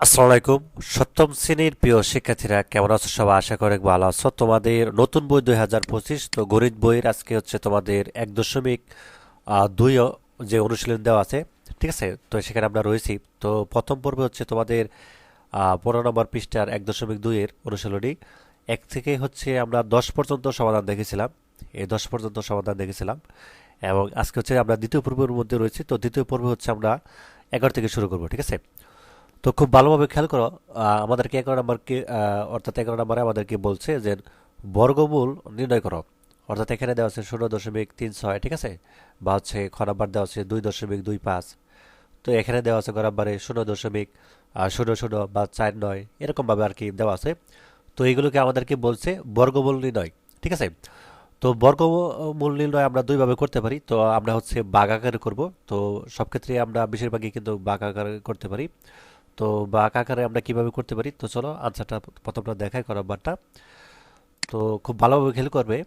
আসসালামু আলাইকুম। সপ্তম শ্রেণির প্রিয় শিক্ষার্থীরা, কেমন আছো সবাই? আশা করি ভালো আছো। তোমাদের নতুন বই দুই হাজার পঁচিশ, তো গণিত বইয়ের আজকে হচ্ছে তোমাদের এক দশমিক দুই যে অনুশীলন দেওয়া আছে, ঠিক আছে? তো সেখানে আমরা রয়েছি। তো প্রথম পর্বে হচ্ছে তোমাদের পনেরো নম্বর পৃষ্ঠার এক দশমিক দুইয়ের অনুশীলনী। এক থেকে হচ্ছে আমরা দশ পর্যন্ত সমাধান দেখেছিলাম। এই দশ পর্যন্ত সমাধান দেখেছিলাম। এবং আজকে হচ্ছে আমরা দ্বিতীয় পর্বের মধ্যে রয়েছি। তো দ্বিতীয় পর্বে হচ্ছে আমরা এগারো থেকে শুরু করব, ঠিক আছে? তো খুব ভালোভাবে খেয়াল করো আমাদেরকে এগারো নম্বরকে অর্থাৎ এগারো নম্বরে আমাদেরকে বলছে যে বর্গমূল নির্ণয় করো। অর্থাৎ এখানে দেওয়া আছে শূন্য দশমিক তিন ছয়, ঠিক আছে? বা হচ্ছে খ নাম্বার দেওয়া আছে দুই দশমিক দুই পাঁচ। তো এখানে দেওয়া আছে গ নাম্বারে শূন্য দশমিক শূন্য শূন্য বা চার নয়, এরকমভাবে আর কি দেওয়া আছে। তো এইগুলোকে আমাদেরকে বলছে বর্গমূল নির্ণয়, ঠিক আছে? তো বর্গমূল নির্ণয় আমরা দুইভাবে করতে পারি। তো আমরা হচ্ছে বাঘ আকারে করব। তো সব ক্ষেত্রে আমরা বেশিরভাগই কিন্তু বাঘ আকারে করতে পারি। তো বাঘ আকারে আমরা কীভাবে করতে পারি? তো চলো আনসারটা প্রথমটা দেখাই করো বারটা তো খুব ভালোভাবে খেয়াল করবে।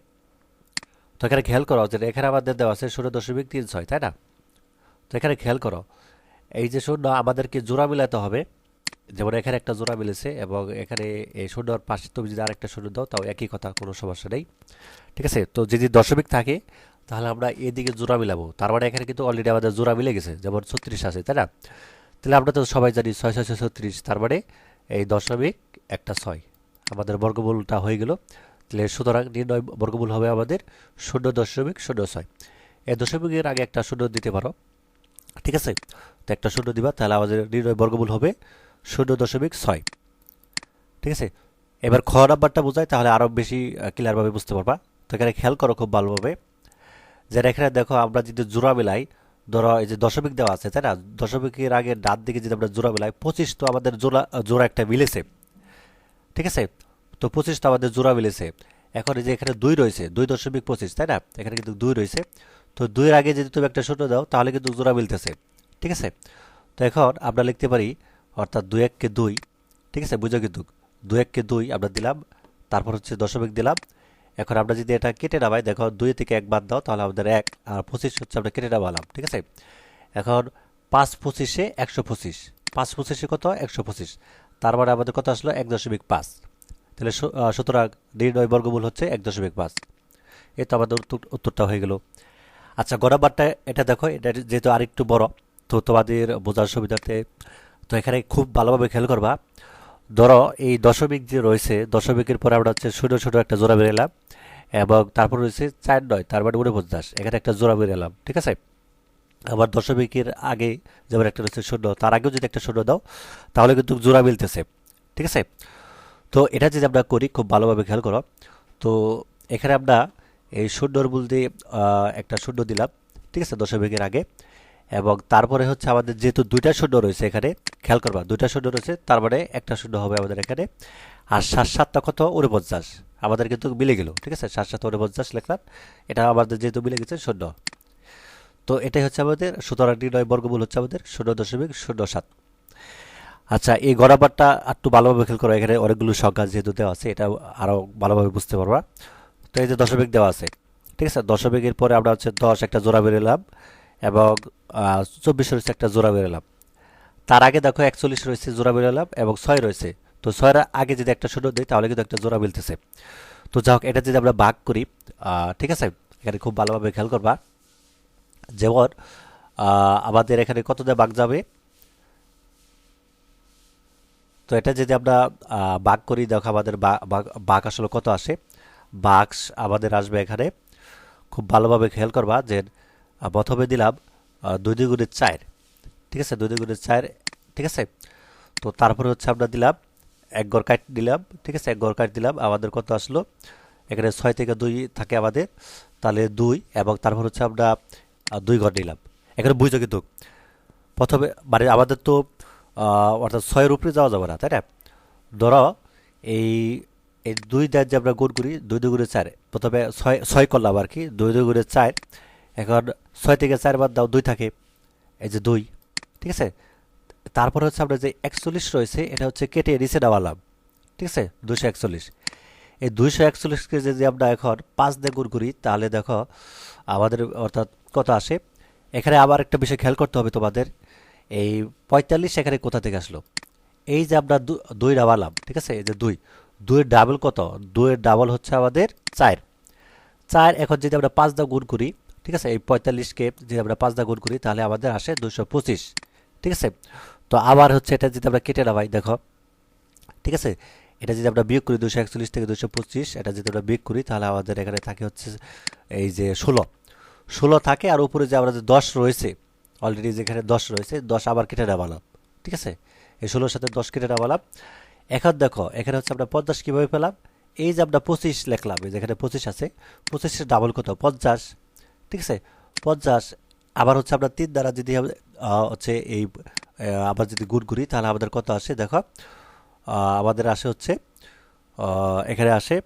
তো এখানে খেয়াল করো যে এখানে আমাদের দেওয়া আছে শূন্য দশমিক তিন ছয়, তাই না? তো এখানে খেয়াল করো, এই যে শূন্য আমাদেরকে জোড়া মিলাতে হবে। যেমন এখানে একটা জোড়া মিলেছে এবং এখানে এই শূন্যর পাশে তুমি যদি আরেকটা শূন্য দাও, তাও একই কথা, কোনো সমস্যা নেই। ঠিক আছে? তো যদি দশমিক থাকে, তাহলে আমরা এদিকে জোড়া মিলাবো। তার মানে এখানে কিন্তু অলরেডি আমাদের জোড়া মিলে গেছে, যেমন ছত্রিশ আছে, তাই না? তাহলে আমরা তো সবাই জানি ছয় ছয় ছত্রিশ তার মানে এই দশমিক একটা ছয়। আমাদের বর্গমূলটা হয়ে গেল। তাহলে সুতরাং নির্ণয় বর্গমূল হবে আমাদের শূন্য দশমিক শূন্য ছয়। এই দশমিকের আগে একটা শূন্য দিতে পারো। ঠিক আছে? তো একটা শূন্য দিবা, তাহলে আমাদের নির্ণয় বর্গমূল হবে শূন্য দশমিক ছয়। ঠিক আছে? এবার খ নাম্বারটা বোঝায় তাহলে আরও বেশি ক্লিয়ারভাবে বুঝতে পারবা। তো এখানে খেয়াল করো খুব ভালোভাবে। যে এখানে দেখো, আমরা যদি জোড়া মিলাই ধরো এই যে দশমিক দেওয়া আছে, তাই না? দশমিকের আগে ডান দিকে যদি আমরা জোড়া মিলাই, পঁচিশ তো আমাদের জোড়া জোড়া একটা মিলেছে। ঠিক আছে? তো পঁচিশ তো আমাদের জোড়া মিলেছে। এখন এই যে এখানে দুই রয়েছে, দুই দশমিক পঁচিশ, তাই না? এখানে কিন্তু দুই রয়েছে। তো দুইয়ের আগে যদি তুমি একটা শূন্য দাও, তাহলে কিন্তু জোড়া মিলতেছে। ঠিক আছে? তো এখন আমরা লিখতে পারি, অর্থাৎ দুই এককে দুই। ঠিক আছে? বুঝো কিন্তু, দুই এককে দুই আমরা দিলাম, তারপর হচ্ছে দশমিক দিলাম। এখন আমরা যদি এটা কেটে নামাই, দেখো দুই থেকে এক বাদ দাও, তাহলে আমাদের এক আর পঁচিশ হচ্ছে আমরা কেটে নামালাম, ঠিক আছে? এখন পাঁচ পঁচিশে একশো পঁচিশ। পাঁচ পঁচিশে কত? একশো পঁচিশ। তার মানে আমাদের কত আসলো? এক দশমিক পাঁচ। তাহলে সুতরাং নির্ণয় বর্গমূল হচ্ছে এক দশমিক পাঁচ। এই তো আমাদের উত্তর- উত্তরটা হয়ে গেল। আচ্ছা গড়াবারটা এটা দেখো, এটা যেহেতু আরেকটু বড়, তো তোমাদের বোঝার সুবিধাতে তো এখানে খুব ভালোভাবে খেয়াল করবা। ধরো, এই দশমিক যে রয়েছে, দশমিকের পরে আমরা হচ্ছে ছোটো ছোটো একটা জোড়া বেরোলাম এবং তারপর রয়েছে চার নয়, তার মানে উনপঞ্চাশ, এখানে একটা জোড়া বেরোলাম ঠিক আছে? আবার দশমিকের আগে যেমন একটা রয়েছে শূন্য, তার আগেও যদি একটা শূন্য দাও, তাহলে কিন্তু জোড়া মিলতেছে, ঠিক আছে? তো এটা যদি আমরা করি, খুব ভালোভাবে খেয়াল করো, তো এখানে আমরা এই শূন্যর মূল দিয়ে একটা শূন্য দিলাম, ঠিক আছে, দশমিকের আগে। এবং তারপরে হচ্ছে আমাদের যেহেতু দুইটা শূন্য রয়েছে এখানে, খেয়াল করবা, দুইটা শূন্য রয়েছে, তার মানে একটা শূন্য হবে আমাদের এখানে। আর সাত সাতটা কত? উনপঞ্চাশ। আমাদের কিন্তু মিলে গেল, ঠিক আছে? সাত সাত উনপঞ্চাশ লিখলাম। এটা আমাদের যেহেতু মিলে গেছে শূন্য তো এটাই হচ্ছে আমাদের, সুতরাং নির্ণয় বর্গমূল হচ্ছে আমাদের শূন্য দশমিক শূন্য সাত। আচ্ছা এই গড়াবারটা একটু ভালোভাবে খেয়াল করো, এখানে অনেকগুলো সংখ্যা যেহেতু দেওয়া আছে, এটা আরও ভালোভাবে বুঝতে পারবা। তো এই যে দশমিক দেওয়া আছে, ঠিক আছে? দশমিকের পরে আমরা হচ্ছে দশ একটা জোড়া বেরোলাম এবং চব্বিশ রয়েছে একটা জোড়া বেরোলাম। তার আগে দেখো একচল্লিশ রয়েছে জোড়া বেরোলাম এবং ছয় রয়েছে। তো ছয়ের আগে যদি একটা শূন্য দিই, তাহলে কিন্তু একটা জোড়া মিলতেছে তো যাই হোক, এটা যদি আমরা ভাগ করি ঠিক আছে? এখানে খুব ভালোভাবে খেয়াল করবা। যেমন আমাদের এখানে কত ভাগ যাবে? তো এটা যদি আমরা বাঘ করি, দেখো আমাদের বাঘ আসলে কত আসে? ভাগ আমাদের আসবে এখানে। খুব ভালোভাবে খেয়াল করবা যে প্রথমে দিলাম দুই দুই দুগুণে চার। ঠিক আছে? দুই দুই গুণের চার, ঠিক আছে? তো তারপরে হচ্ছে আমরা দিলাম এক গড় কাট দিলাম, ঠিক আছে? এক গড় কাট দিলাম, আমাদের কত আসলো? এখানে ছয় থেকে দুই থাকে আমাদের, তাহলে দুই, এবং তারপর হচ্ছে আমরা দুই ঘর নিলাম। এখানে বুঝছ কিন্তু? প্রথমে মানে আমাদের তো অর্থাৎ ছয়ের উপরে যাওয়া যাবে না, তাই না? ধরো, এই এই দুই দাঁত যে আমরা গুণ করি, দুই দুগুণে চার, প্রথমে ছয় ছয় করলাম আর কি, দুই দুগুণে চার এখন ছয় থেকে চার বাদ দাও, দুই থাকে। এই যে দুই, ঠিক আছে? তারপর হচ্ছে আমরা যে একচল্লিশ রয়েছে, এটা হচ্ছে কেটে নিচে নেওয়ালাম ঠিক আছে? দুশো একচল্লিশ। এই দুইশো একচল্লিশকে যদি আমরা এখন পাঁচ দিয়ে গুণ করি, তাহলে দেখো আমাদের অর্থাৎ কত আসে? এখানে আবার একটা বিষয় খেয়াল করতে হবে তোমাদের। এই পঁয়তাল্লিশ এখানে কোথা থেকে আসলো? এই যে আমরা দুই ডাবালাম ঠিক আছে? এই যে দুই, দুইয়ের ডাবল কত? দুইয়ের ডাবল হচ্ছে আমাদের চার। চার, এখন যদি আমরা পাঁচ দা গুণ করি ঠিক আছে? এই পঁয়তাল্লিশকে যদি আমরা পাঁচ দা গুণ করি, তাহলে আমাদের আসে দুশো পঁচিশ। ঠিক আছে? তো আবার হচ্ছে এটা যদি আমরা কেটে নামাই, দেখো। ঠিক আছে? এটা যদি আমরা বিয়োগ করি দুশো একচল্লিশ থেকে দুশো পঁচিশ, এটা যদি আমরা বিয়োগ করি, তাহলে আমাদের এখানে থাকে হচ্ছে এই যে ষোলো। ষোলো থাকে আর উপরে যে আমরা যে দশ রয়েছে অলরেডি যেখানে দশ রয়েছে, দশ আবার কেটে নামালাম। ঠিক আছে? এই ষোলোর সাথে দশ কেটে নামালাম। এখন দেখো, এখানে হচ্ছে আমরা পঞ্চাশ কীভাবে পেলাম? এই যে আমরা পঁচিশ লিখলাম, এই যেখানে পঁচিশ আছে, পঁচিশের ডাবল কত? পঞ্চাশ। ঠিক আছে, পঞ্চাশ। আবার হচ্ছে আমরা তিন দ্বারা যদি হচ্ছে এই আবার যদি গুণ করি, তাহলে আমাদের কত আসে? দেখো আমাদের আসে হচ্ছে এখানে আসে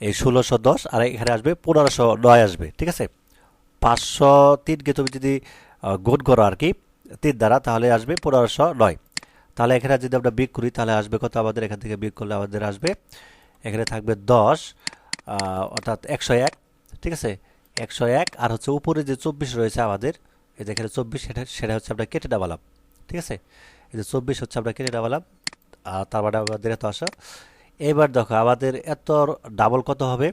এই ষোলোশো দশ, আর এখানে আসবে পনেরোশো নয় আসবে, ঠিক আছে? পাঁচশো তিনকে তুমি যদি গুণ করো আর কি, তিন দ্বারা, তাহলে আসবে পনেরোশো নয়। তাহলে এখানে যদি আমরা বিয়োগ করি, তাহলে আসবে কত আমাদের? এখান থেকে বিয়োগ করলে আমাদের আসবে, এখানে থাকবে দশ অর্থাৎ একশো এক, ঠিক আছে? একশো এক, আর হচ্ছে উপরে যে চব্বিশ রয়েছে আমাদের, এই যে এখানে চব্বিশ, সেটা সেটা হচ্ছে আমরা কেটে ডাবালাম ঠিক আছে? এই যে চব্বিশ হচ্ছে আমরা কেটে ডাবালাম আর তারপরে মানে আমাদের এত আসা। এবার দেখো, আমাদের এত ডাবল কত হবে?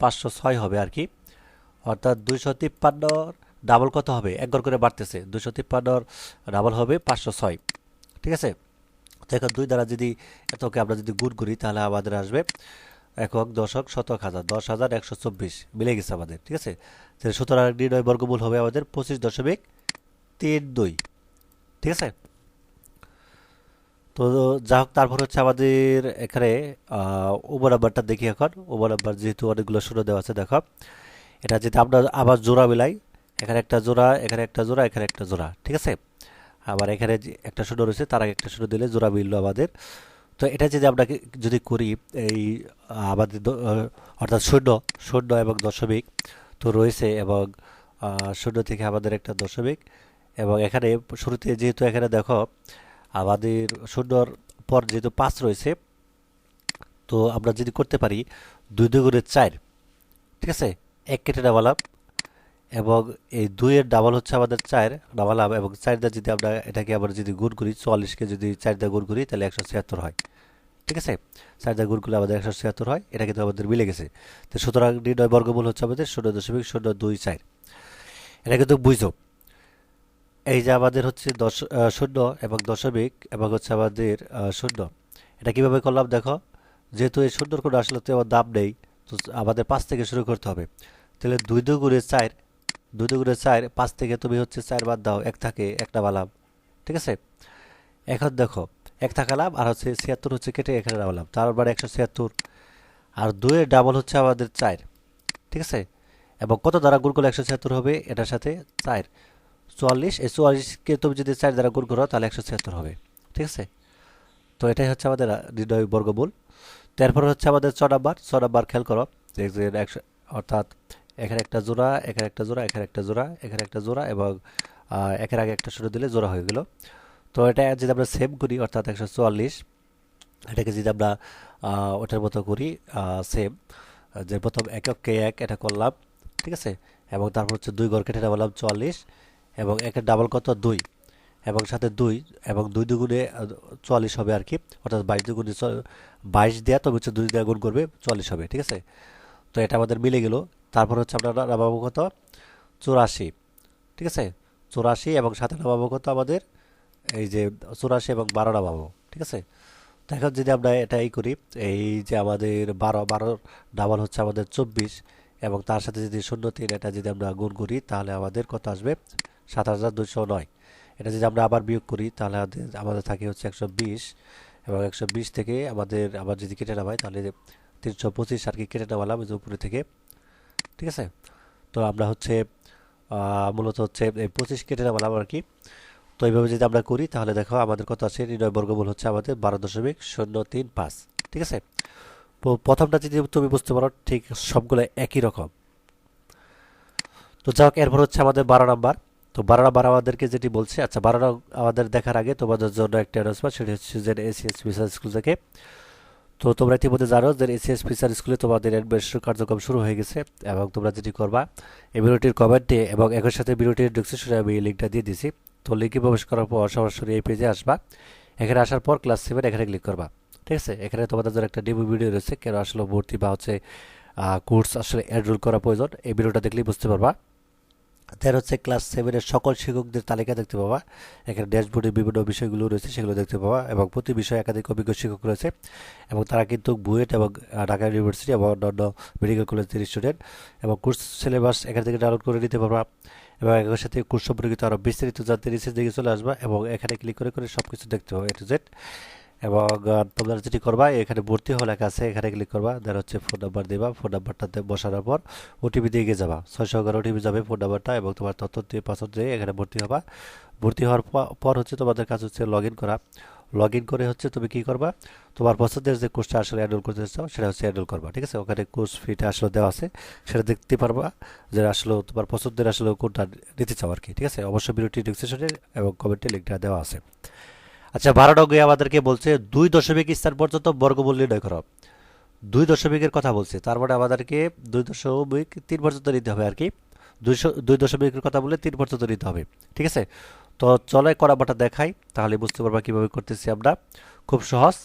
পাঁচশো ছয় হবে আর কি। অর্থাৎ দুইশো তিপ্পান্নর ডাবল কত হবে? একবার করে বাড়তেছে। দুশো তিপ্পান্নর ডাবল হবে পাঁচশো ছয়, ঠিক আছে? তো এখন দুই দ্বারা যদি এতকে আমরা যদি গুণ করি, তাহলে আমাদের আসবে একক দশক শতক হাজার, দশ হাজার একশো চব্বিশ। মিলে গেছে আমাদের, ঠিক আছে? তাহলে সুতরাং নির্ণয় বর্গমূল হবে আমাদের পঁচিশ দশমিক তিন দুই, ঠিক আছে? তো যা হোক, তারপর হচ্ছে আমাদের এখানে ওভার নাম্বারটা দেখি এখন। ওভার নাম্বার যেহেতু অনেকগুলো শূন্য দেওয়া আছে, দেখো। এটা যেহেতু আমরা আবার জোড়া মিলাই, এখানে একটা জোড়া, এখানে একটা জোড়া, এখানে একটা জোড়া, ঠিক আছে? আবার এখানে একটা শূন্য রয়েছে, তার আগে একটা শূন্য দিলে জোড়া মিললো আমাদের তো এটা যদি আমরা যদি করি, এই আমাদের অর্থাৎ শূন্য শূন্য এবং দশমিক তো রয়েছে এবং শূন্য থেকে আমাদের একটা দশমিক এবং এখানে শুরুতে যেহেতু এখানে দেখো, আমাদের শূন্যর পর যেহেতু পাঁচ রয়েছে, তো আমরা যদি করতে পারি দুই দুগুণের চার, ঠিক আছে? এক কেটে নামালাম এবং এই দুইয়ের ডাবল হচ্ছে আমাদের চার, নামালাম এবং চার দিয়ে যদি আমরা এটাকে আবার যদি গুণ করি, চুয়াল্লিশকে যদি চার দিয়ে গুণ করি, তাহলে একশো ছিয়াত্তর হয়। ঠিক আছে? চার দিয়ে গুণ করলে আমাদের একশো ছিয়াত্তর হয়, এটা কিন্তু আমাদের মিলে গেছে। তো সুতরাং নির্ণয় বর্গমূল হচ্ছে আমাদের শূন্য দশমিক শূন্য দুই চার। এটা কিন্তু বুঝো। এই যে আমাদের হচ্ছে দশ শূন্য এবং দশমিক এবং হচ্ছে আমাদের শূন্য। এটা কীভাবে করলাম দেখো? যেহেতু এই শূন্যর কোনো আসলে তো আমার দাম নেই, তো আমাদের পাঁচ থেকে শুরু করতে হবে। তাহলে দুই দুগুণে চার, দুই দুগুণে চার, পাঁচ থেকে তুমি হচ্ছে চার বাদ দাও, এক থাকে, একটা বালাম। ঠিক আছে? এখন দেখো এক থাকা লাভ, আর হচ্ছে ছিয়াত্তর হচ্ছে কেটে এখানে নামালাম তারপর একশো ছিয়াত্তর, আর দুইয়ের ডাবল হচ্ছে আমাদের চার। ঠিক আছে? এবং কত দ্বারা গুণ করলে একশো ছিয়াত্তর হবে? এটার সাথে চার। চুয়াল্লিশ, এই চুয়াল্লিশকে তুমি যদি চার দ্বারা গুণ করো, তাহলে একশো ছিয়াত্তর হবে। ঠিক আছে? তো এটাই হচ্ছে আমাদের নির্ণয় বর্গমূল। তারপর হচ্ছে আমাদের ছ নাম্বার। ছ নাম্বার খেয়াল করো। একশো, অর্থাৎ এখানে একটা জোড়া এখানে একটা জোড়া এখানে একটা জোড়া এখানে একটা জোড়া, এবং একের আগে একটা শুরু দিলে জোড়া হয়ে গেল। তো এটা যদি আমরা সেম করি, অর্থাৎ একশো চুয়াল্লিশ, এটাকে যদি আমরা ওটার মতো করি সেম যে প্রথম এককে এক এটা করলাম, ঠিক আছে? এবং তারপর হচ্ছে দুই ঘর কেটে বললাম চুয়াল্লিশ, এবং একের ডাবল কত? দুই। এবং সাথে দুই, এবং দুই দুগুণে চুয়াল্লিশ হবে আর কি, অর্থাৎ বাইশ দুগুণে বাইশ দেওয়া তবে হচ্ছে দুই দেওয়া গুণ করবে, চুয়াল্লিশ হবে, ঠিক আছে? তো এটা আমাদের মিলে গেল। তারপর হচ্ছে আমরা নামাবো কত? চুরাশি, ঠিক আছে? চুরাশি এবং সাথে নামাবো কত আমাদের? এই যে চুরাশি এবং বারো নামাবো ঠিক আছে? তো এখন যদি আমরা এটা এই করি, এই যে আমাদের বারো বারোর ডাবল হচ্ছে আমাদের চব্বিশ এবং তার সাথে যদি শূন্য তিন এটা যদি আমরা গুণ করি, তাহলে আমাদের কত আসবে? সাত হাজার দুশো নয়। এটা যদি আমরা আবার বিয়োগ করি, তাহলে আমাদের থাকে হচ্ছে একশো বিশ এবং একশো বিশ থেকে আমাদের আবার যদি কেটে নামাই তাহলে তিনশো পঁচিশ আর কি কেটে নামালাম এই যে উপরে থেকে, ঠিক আছে? তো আমরা হচ্ছে মূলত হচ্ছে এই পঁচিশ কেটে নামালাম আর কি। তো এইভাবে যদি আমরা করি, তাহলে দেখো আমাদের কত আছে? নির্ণয় বর্গমূল হচ্ছে আমাদের বারো দশমিক শূন্য তিন পাঁচ। ঠিক আছে? তো প্রথমটা যদি তুমি বুঝতে পারো, ঠিক সবগুলো একই রকম। তো যাই হোক, এরপর হচ্ছে আমাদের বারো নাম্বার। তো বারো নাম্বার আমাদেরকে যেটি বলছে আচ্ছা বারো আমাদের দেখার আগে তোমাদের জন্য একটা অ্যানাউন্সমেন্ট সেটি হচ্ছে যে এসিএস ফিসার স্কুল থেকে। তো তোমরা ইতিমধ্যে জানো যে এসিএস ফিসার স্কুলে তোমাদের অ্যাডমিশন কার্যক্রম শুরু হয়ে গেছে এবং তোমরা যেটি করবা, এই ভিডিওটির কমেন্টে এবং একই সাথে ভিডিওটির ডিসক্রিপশনে আমি লিঙ্কটা দিয়ে দিছি তো লিঙ্কে প্রবেশ করার পর সরাসরি এই পেজে আসবা। এখানে আসার পর ক্লাস সেভেন এখানে ক্লিক করবা। ঠিক আছে? এখানে তোমাদের জন্য একটা ডেমো ভিডিও রয়েছে, কেন আসলে ভর্তি বা হচ্ছে কোর্স আসলে এনরোল করা প্রয়োজন। এই ভিডিওটা দেখলেই বুঝতে পারবা। দেন হচ্ছে ক্লাস সেভেনের সকল শিক্ষকদের তালিকা দেখতে পাবা। এখানে ড্যাশবোর্ডে বিভিন্ন বিষয়গুলো রয়েছে, সেগুলো দেখতে পাবা এবং প্রতি বিষয়ে একাধিক অভিজ্ঞ শিক্ষক রয়েছে এবং তারা কিন্তু বুয়েট এবং ঢাকা ইউনিভার্সিটি এবং অন্যান্য মেডিকেল কলেজের স্টুডেন্ট এবং কোর্স সিলেবাস এখান থেকে ডাউনলোড করে নিতে পারবা। এবং একের সাথে কোর্স সম্পর্কিত আরও বিস্তারিত জানতে নিচের দিকে চলে আসবা এবং এখানে ক্লিক করে করে সব কিছু দেখতে পাবো এ টু জেড এবং তোমরা যেটি করবা, এখানে ভর্তি হওয়া লেখা আছে, এখানে ক্লিক করবা দেন হচ্ছে ফোন নাম্বার দেবা ফোন নাম্বারটাতে বসানোর পর ওটিপি দিয়ে গিয়ে যাবা। ছয়শো এগারো ওটিপি যাবে ফোন নাম্বারটা এবং তোমার তথ্য দিয়ে পাসওয়ার্ড দিয়ে এখানে ভর্তি হবা। ভর্তি হওয়ার পর হচ্ছে তোমাদের কাছে হচ্ছে লগ ইন করা। লগ ইন করে হচ্ছে তুমি কি করবা? তোমার পছন্দের যে কোর্সটা আসলে অ্যাডল করতে চাও, সেটা হচ্ছে অ্যাডল করবা, ঠিক আছে? ওখানে কোর্স ফিটা আসলে দেওয়া আছে, সেটা দেখতে পারবা যে আসলে তোমার পছন্দের আসলে কোনটা নিতে চাও আর কি ঠিক আছে? অবশ্যই ভিডিওটি ডিসক্রিপশনে এবং কমেন্টে লিঙ্কটা দেওয়া আছে। আচ্ছা বারো নঙ্গে আমাদেরকে বলছে, দুই দশমিক স্থান পর্যন্ত বর্গমূল নির্ণয় করো। দুই দশমিকের কথা বলছে, তার মানে আমাদেরকে দুই দশমিক তিন পর্যন্ত নিতে হবে আর কি দুইশো দুই দশমিকের কথা বলে তিন পর্যন্ত নিতে হবে, ঠিক আছে? তো চলে করাবাটা দেখাই, তাহলে বুঝতে পারবা কীভাবে করতেছি আমরা। খুব সহজ।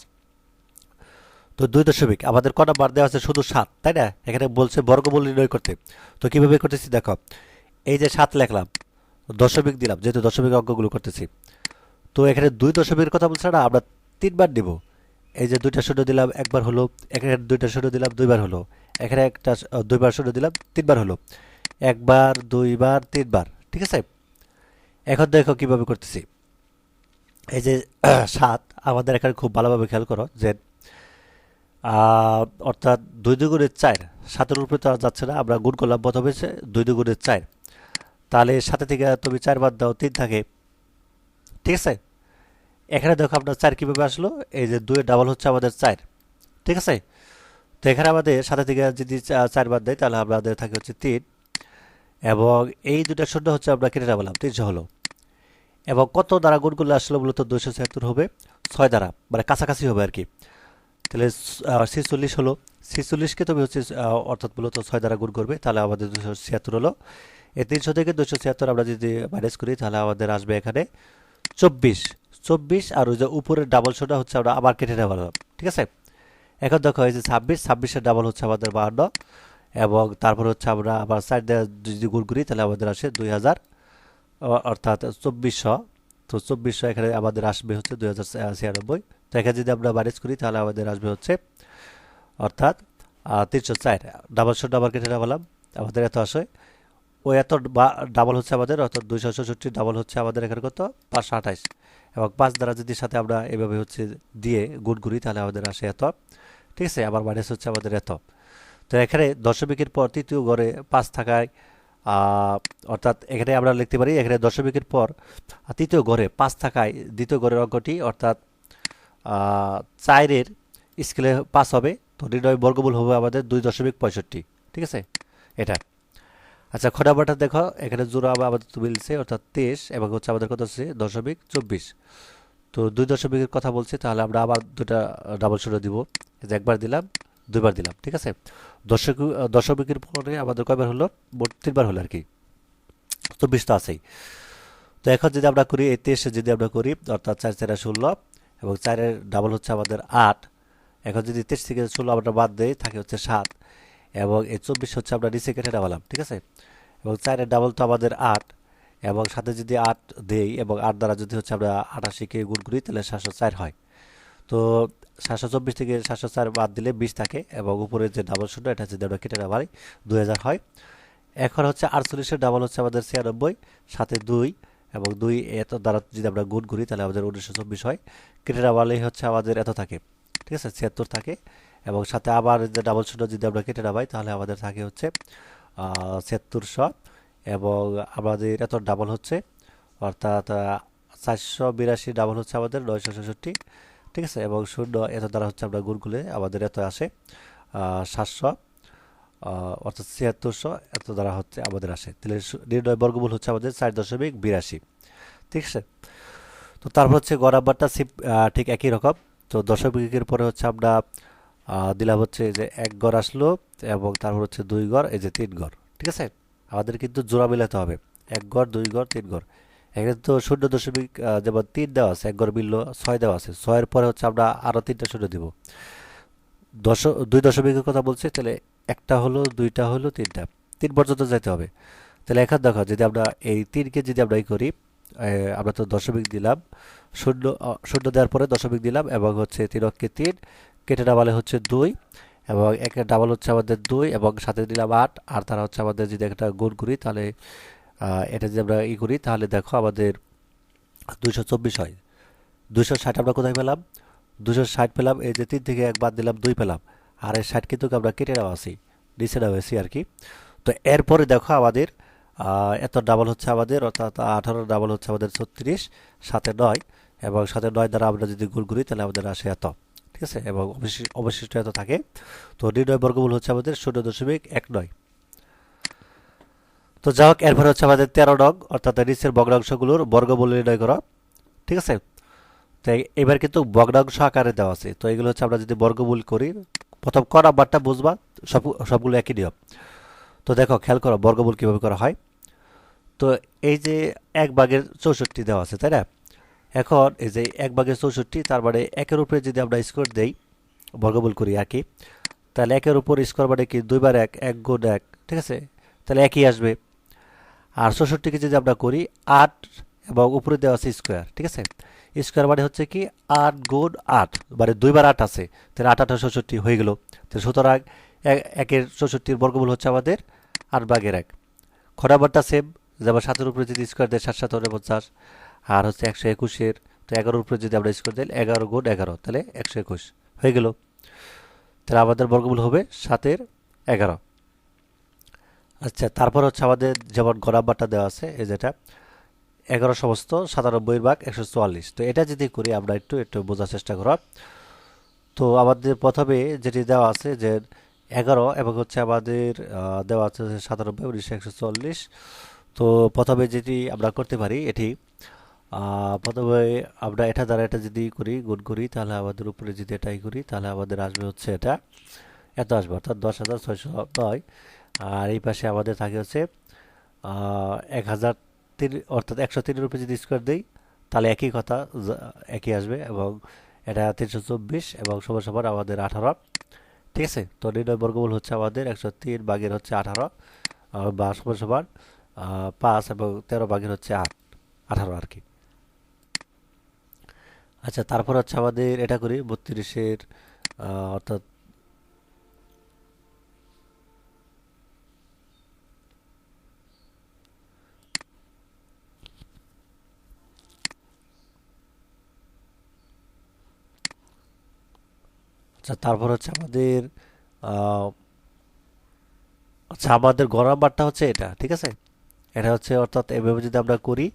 তো দুই দশমিক, আমাদের কটা বার দেওয়া আছে শুধু সাত, তাই না? এখানে বলছে বর্গমূল নির্ণয় করতে। তো কীভাবে করতেছি দেখো, এই যে সাত লেখলাম, দশমিক দিলাম, যেহেতু দশমিক অঙ্কগুলো করতেছি। তো এখানে দুই দশমিকের কথা বলছে না, আমরা তিনবার নিব। এই যে দুইটা শূন্য দিলাম, একবার হলো, এখানে দুইটা শূন্য দিলাম, দুইবার হলো। এখানে একটা দুইবার শূন্য দিলাম, তিনবার হলো। একবার, দুইবার, তিনবার, ঠিক আছে? এখন দেখো কীভাবে করতেছি। এই যে সাত, আমাদের এখানে খুব ভালোভাবে খেয়াল করো যে অর্থাৎ দুই দুগুণের চার, সাতের উপরে তো যাচ্ছে না, আমরা গুণ করলাম প্রথমে হচ্ছে দুই দুগুণের চার। তাহলে সাথে থেকে তুমি চার বাদ দাও, তিন থাকে। ঠিক আছে? এখানে দেখো আপনার চার কীভাবে আসলো? এই যে দুই ডাবল হচ্ছে আমাদের চার। ঠিক আছে? তো এখানে আমাদের সাথে থেকে যদি চার বাদ দেয়, তাহলে আমাদের থাকে হচ্ছে তিন। এবং এই দুটা শূন্য হচ্ছে আমরা কেটে রাখলাম তিনশো হলো। এবং কত দ্বারা গুণ করলে আসলে মূলত দুশো ছিয়াত্তর হবে? ছয় দ্বারা মানে কাছাকাছি হবে আর কি। তাহলে ছেচল্লিশ হলো। ছেচল্লিশকে তুমি হচ্ছে অর্থাৎ মূলত ছয় দ্বারা গুণ করবে, তাহলে আমাদের দুশো ছিয়াত্তর হলো। এই তিনশো থেকে দুশো ছিয়াত্তর আমরা যদি মাইনাস করি, তাহলে আমাদের আসবে এখানে চব্বিশ। চব্বিশ আর ওই যে উপরের ডাবল শোটা হচ্ছে আমরা আবার কেটে নেওয়া। ঠিক আছে? এখন দেখো যে ছাব্বিশ, ছাব্বিশের ডাবল হচ্ছে আমাদের বাহান্ন এবং তারপর হচ্ছে আমরা আবার সাইড দিয়ে যদি গুণ করি, তাহলে আমাদের আসে দুই হাজার অর্থাৎ চব্বিশশো, তো চব্বিশশো এখানে আমাদের আসবে হচ্ছে দুই হাজার ছিয়ানব্বই। তো এখানে যদি আমরা মাইনাস করি, তাহলে আমাদের আসবে হচ্ছে, অর্থাৎ তিনশো চার। ডাবল শো ডাবল কেটে নেওয়ালাম আমাদের এত আসে। ওই এত ডাবল হচ্ছে আমাদের, অর্থাৎ দুইশো ষষট্টি ডাবল হচ্ছে আমাদের এখানে কত? পাঁচশো আঠাইশ এবং পাঁচ দ্বারা যদি সাথে আমরা এভাবে হচ্ছে দিয়ে গুণ করি, তাহলে আমাদের আসে এত। ঠিক আছে, আবার মাইনাস হচ্ছে আমাদের এত। তো এখানে দশমিকের পর তৃতীয় ঘরে পাঁচ থাকায় অর্থাৎ এখানে আমরা লিখতে পারি, এখানে দশমিকের পর তৃতীয় ঘরে পাঁচ থাকায় দ্বিতীয় ঘরের অঙ্কটি, অর্থাৎ চারের স্কেলে পাস হবে, তো নির্ণয় বর্গমূল হবে আমাদের দুই দশমিক পঁয়ষট্টি, ঠিক আছে? এটা। আচ্ছা খোটাবাটা দেখো, এখানে জোড়া আমাদের মিলছে, অর্থাৎ তেইশ, এবং হচ্ছে আমাদের কথা হচ্ছে? দশমিক চব্বিশ। তো দুই দশমিকের কথা বলছি, তাহলে আমরা আবার দুটা ডাবল শূন্য দিব। একবার দিলাম দুইবার দিলাম, ঠিক আছে? দশক দশমিকের পরে আমাদের কয়বার হলো? মোট তিনবার হলো আর কি। চব্বিশ তো আছেই। তো এখন যদি আমরা করি এই তেইশে, যদি আমরা করি, অর্থাৎ চার, চারে, ষোলো, এবং চারের ডাবল হচ্ছে আমাদের আট। এখন যদি তেইশ থেকে ষোলো আমরা বাদ দেই, থাকে হচ্ছে সাত। এবং এই চব্বিশ হচ্ছে আমরা নিচে কেটে ডাবালাম ঠিক আছে? এবং চারের ডাবল তো আমাদের আট। এবং সাথে যদি আট দেই, এবং আট দ্বারা যদি হচ্ছে আমরা আটাশিকে গুণ করি, তাহলে সাতশো চার হয়। তো সাতশো চব্বিশ থেকে সাতশো চার বাদ দিলে বিশ থাকে এবং উপরে যে ডাবল শূন্য এটা যদি আমরা কেটে নেওয়া দুই হাজার হয়। এখন হচ্ছে আটচল্লিশের ডাবল হচ্ছে আমাদের ছিয়ানব্বই, সাথে দুই এবং দুই এত দ্বারা যদি আমরা গুণ করি, তাহলে আমাদের উনিশশো চব্বিশ হয়। কেটে নেওয়ালেই হচ্ছে আমাদের এত থাকে, ঠিক আছে? ছিয়াত্তর থাকে এবং সাথে আবার যে ডাবল শূন্য যদি আমরা কেটে নামাই তাহলে আমাদের থাকে হচ্ছে ছিয়াত্তরশো এবং আমাদের এত ডাবল হচ্ছে, অর্থাৎ চারশো বিরাশি ডাবল হচ্ছে আমাদের নয়শো ছেষট্টি। ঠিক আছে, এবং শূন্য এত দ্বারা হচ্ছে আমরা গুণ করলে আমাদের এত আসে সাতশো অর্থাৎ ছিয়াত্তরশো এত দ্বারা হচ্ছে আমাদের আসে। তাহলে নির্ণয় বর্গমূল হচ্ছে আমাদের চার দশমিক বিরাশি। ঠিক আছে? তো তারপর হচ্ছে গ নাম্বারটা ঠিক একই রকম। তো দশমিকের পরে হচ্ছে আমরা দিলাম হচ্ছে যে এক গড় আসলো, এবং তারপর হচ্ছে দুই গড়, এই যে তিন গড়। ঠিক আছে? আমাদের কিন্তু জোড়া মিলাতে হবে। এক গড়, দুই গড়, তিন গড়। এখানে তো শূন্য দশমিক যেমন তিন দেওয়া আছে এক ঘর মিলল ছয় দেওয়া আছে। ছয়ের পরে হচ্ছে আমরা আরও তিনটা শূন্য দিব। দশ, দুই দশমিকের কথা বলছি, তাহলে একটা হলো, দুইটা হলো, তিনটা। তিন পর্যন্ত যেতে হবে। তাহলে এখন দেখো, যদি আমরা এই তিনকে যদি আমরা ই করি আমরা তো দশমিক দিলাম, শূন্য শূন্য দেওয়ার পরে দশমিক দিলাম, এবং হচ্ছে তিন অক্ষে তিন, কেটে ডাবালে হচ্ছে দুই, এবং একের ডাবল হচ্ছে আমাদের দুই, এবং সাথে দিলাম আট, আর তারা হচ্ছে আমাদের যদি একটা গুণ করি, তাহলে এটা যদি আমরা ই করি, তাহলে দেখো আমাদের দুশো চব্বিশ হয়। দুশো ষাট আমরা কোথায় পেলাম? দুশো ষাট পেলাম, এই যে তিন থেকে এক বাদ দিলাম, দুই পেলাম। আর এই ষাট কিন্তু আমরা কেটে নেওয়া আছি, নিচে নেওয়া আছি আর কি। তো এরপরে দেখো আমাদের এত ডাবল হচ্ছে আমাদের, অর্থাৎ আঠারো ডাবল হচ্ছে আমাদের ছত্রিশ সাথে নয়। এবং সাথে নয় দ্বারা আমরা যদি গুণ করি, তাহলে আমাদের আসে এত, ঠিক আছে? এবং অবশিষ্ট এত থাকে। তো নির্ণয় বর্গমূল হচ্ছে আমাদের শূন্য দশমিক এক নয়। তো যাই হোক এরপরে হচ্ছে আমাদের তেরো নং, অর্থাৎ নিচের ভগ্নাংশগুলোর বর্গমূল নির্ণয় করা। ঠিক আছে? তো এবার কিন্তু ভগ্নাংশ আকারে দেওয়া আছে। তো এগুলো হচ্ছে আমরা যদি বর্গমূল করি, প্রথম ক নাম্বারটা বুঝবা, সব, সবগুলো একই নিয়ম। তো দেখো, খেয়াল করো, বর্গমূল কীভাবে করা হয়। তো এই যে এক ভাগের চৌষট্টি দেওয়া আছে, তাই না? এখন এই যে এক ভাগের চৌষট্টি, তার মানে একের উপরে যদি আমরা স্কোর দেই, বর্গমূল করি কি তাহলে একের উপর স্কোর মানে কি? দুইবার এক এক গুণ এক। ঠিক আছে? তাহলে একই আসবে। আর চৌষট্টিকে যদি আমরা করি আট এবং উপরে দেওয়া আছে স্কোয়ার, ঠিক আছে? স্কোয়ার মানে হচ্ছে কি আট গুণ আট মানে দুইবার আট আছে, তাহলে আট আট চৌষট্টি হয়ে গেল। তাহলে সুতরাং একের চৌষট্টির বর্গমূল হচ্ছে আমাদের আট ভাগের এক। খরাবারটা সেম যেমন সাতের উপরে যদি স্কোয়ার দেয় সাত সাত পঞ্চাশ আর হচ্ছে একশো একুশের, তো এগারোর উপরে যদি আমরা স্কোয়ার দিই এগারো গুণ এগারো, তাহলে একশো একুশ হয়ে গেল। তাহলে আমাদের বর্গমূল হবে সাতের এগারো। আচ্ছা তারপর হচ্ছে আমাদের যেমন গড়াব্বারটা দেওয়া আছে, এই যেটা এগারো সমস্ত সাতানব্বই ভাগ, একশো চুয়াল্লিশ। তো এটা যদি করি, আমরা একটু একটু বোঝার চেষ্টা করা। তো আমাদের প্রথমে যেটি দেওয়া আছে যে এগারো এবং হচ্ছে আমাদের দেওয়া আছে সাতানব্বই, উনিশশো একশো চল্লিশ তো প্রথমে যেটি আমরা করতে পারি, এটি প্রথমে আমরা এটা দ্বারা এটা যদি করি, গুণ করি, তাহলে আমাদের উপরে যদি এটাই করি, তাহলে আমাদের আসবে হচ্ছে এটা, এত আসবে, অর্থাৎ দশ হাজার ছয়শো নয়। আর এই পাশে আমাদের থাকে হচ্ছে এক হাজার তিন, অর্থাৎ একশো তিনের উপরে যদি স্কোয়ার দিই, তাহলে একই কথা একই আসবে এবং এটা তিনশো চব্বিশ এবং সমান সমান আমাদের আঠারো। ঠিক আছে? তো নির্ণয় বর্গমূল হচ্ছে আমাদের একশো তিন বাঘের হচ্ছে আঠারো বা সমান সমান পাঁচ এবং তেরো বাঘের হচ্ছে আট, আঠারো আর কি। আচ্ছা তারপর হচ্ছে আমাদের এটা করি, বত্রিশের অর্থাৎ আচ্ছা তারপর হচ্ছে আমাদের আচ্ছা আমাদের গড় নাম্বারটা হচ্ছে এটা, ঠিক আছে? এটা হচ্ছে অর্থাৎ এভাবে যদি আমরা করি,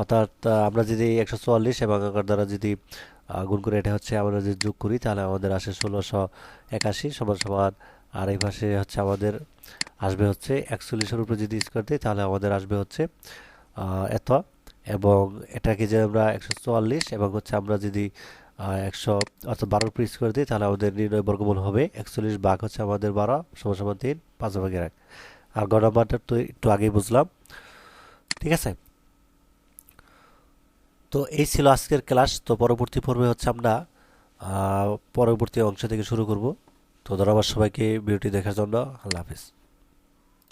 অর্থাৎ আমরা যদি একশো চুয়াল্লিশ এবং এগারো দ্বারা যদি গুণ করে এটা হচ্ছে আমরা যদি যোগ করি, তাহলে আমাদের আসে ষোলোশো একাশি সমান সমান, আর এই পাশে হচ্ছে আমাদের আসবে হচ্ছে একচল্লিশের উপরে যদি স্কোয়ার দিই, তাহলে আমাদের আসবে হচ্ছে এত, এবং এটাকে যে আমরা একশো চুয়াল্লিশ এবং হচ্ছে আমরা যদি একশো অর্থাৎ বারোর উপরে স্কোয়ার দিই, তাহলে আমাদের নির্ণয় বর্গমূল হবে একচল্লিশ ভাগ হচ্ছে আমাদের বারো, সমান সমান তিন, পাঁচ ভাগের এক। আর গড় নাম্বারটা তো একটু আগেই বুঝলাম। ঠিক আছে? তো এই ছিল আজকের ক্লাস। তো পরবর্তী পর্বে হচ্ছে আমরা পরবর্তী অংশ থেকে শুরু করব। তো ধন্যবাদ সবাইকে ভিডিওটি দেখার জন্য। আল্লাহ হাফিজ।